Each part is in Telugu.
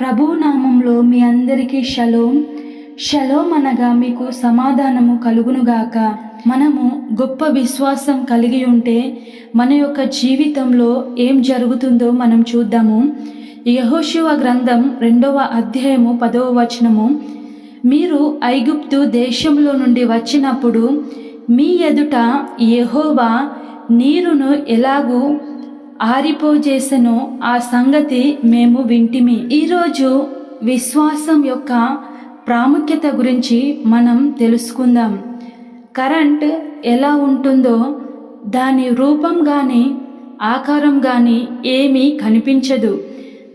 ప్రభు నామంలో మీ అందరికీ షలోం. షలోం అనగా మీకు సమాధానము కలుగునుగాక. మనము గొప్ప విశ్వాసం కలిగి ఉంటే మన యొక్క జీవితంలో ఏం జరుగుతుందో మనం చూద్దాము. యహోశివ గ్రంథం రెండవ అధ్యాయము పదవ వచనము. మీరు ఐగుప్తు దేశంలో నుండి వచ్చినప్పుడు మీ ఎదుట యహోవా నీరును ఎలాగూ ఆరిపోజేసను. ఆ సంగతి మేము వింటిమి. ఈరోజు విశ్వాసం యొక్క ప్రాముఖ్యత గురించి మనం తెలుసుకుందాం. కరెంట్ ఎలా ఉంటుందో దాని రూపం కానీ ఆకారం కానీ ఏమీ కనిపించదు.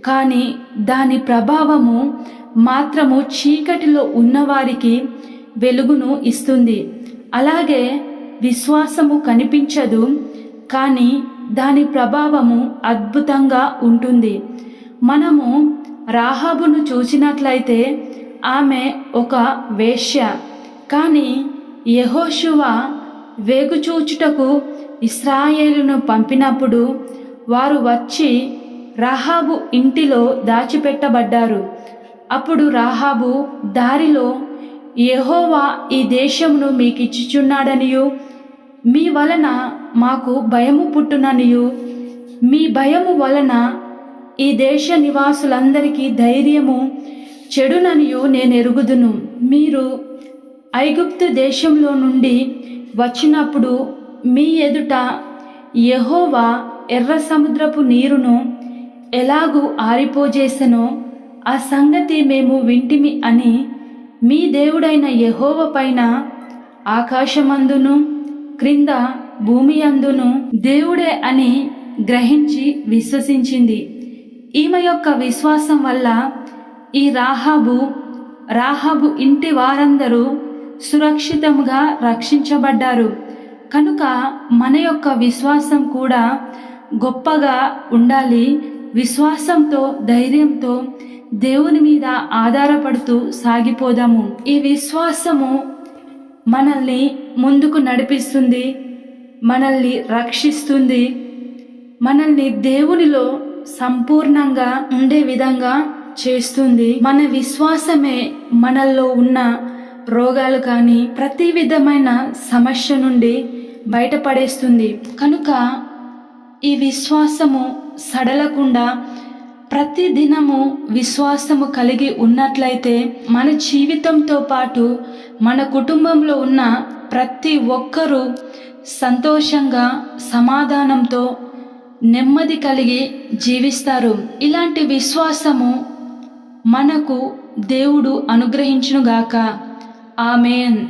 కానీ దాని ప్రభావము మాత్రము చీకటిలో ఉన్నవారికి వెలుగును ఇస్తుంది. అలాగే విశ్వాసము కనిపించదు కానీ దాని ప్రభావము అద్భుతంగా ఉంటుంది. మనము రాహాబును చూసినట్లయితే ఆమె ఒక వేశ్య. కానీ యహోశువ వేగుచూచుటకు ఇస్రాయేలును పంపినప్పుడు వారు వచ్చి రాహాబు ఇంటిలో దాచిపెట్టబడ్డారు. అప్పుడు రాహాబు దారిలో యహోవా ఈ దేశమును మీకిచ్చుచున్నాడనియు మీ వలన మాకు భయము పుట్టుననియు. మీ భయము వలన ఈ దేశ నివాసులందరికీ ధైర్యము చెడుననియు నేను ఎరుగుదును మీరు ఐగుప్తు దేశంలో నుండి వచ్చినప్పుడు మీ ఎదుట యహోవా ఎర్ర సముద్రపు నీరును ఎలాగూ ఆరిపోజేసెనో ఆ సంగతి మేము వింటిమి అని మీ దేవుడైన యహోవ పైన ఆకాశమందును క్రింద భూమి అందును దేవుడే అని గ్రహించి విశ్వసించింది. ఈమె యొక్క విశ్వాసం వల్ల ఈ రాహాబు రాహాబు ఇంటి వారందరూ సురక్షితంగా రక్షించబడ్డారు. కనుక మన యొక్క విశ్వాసం కూడా గొప్పగా ఉండాలి. విశ్వాసంతో ధైర్యంతో దేవుని మీద ఆధారపడుతూ సాగిపోదాము. ఈ విశ్వాసము మనల్ని ముందుకు నడిపిస్తుంది. మనల్ని రక్షిస్తుంది. మనల్ని దేవునిలో సంపూర్ణంగా ఉండే విధంగా చేస్తుంది. మన విశ్వాసమే మనల్లో ఉన్న రోగాలు కానీ ప్రతి విధమైన సమస్య నుండి బయటపడేస్తుంది. కనుక ఈ విశ్వాసము సడలకుండా ప్రతి దినము విశ్వాసము కలిగి ఉన్నట్లయితే మన జీవితంతో పాటు మన కుటుంబంలో ఉన్న ప్రతి ఒక్కరూ సంతోషంగా సమాధానంతో నెమ్మది కలిగి జీవిస్తారు. ఇలాంటి విశ్వాసము మనకు దేవుడు అనుగ్రహించునుగాక. ఆమెన్.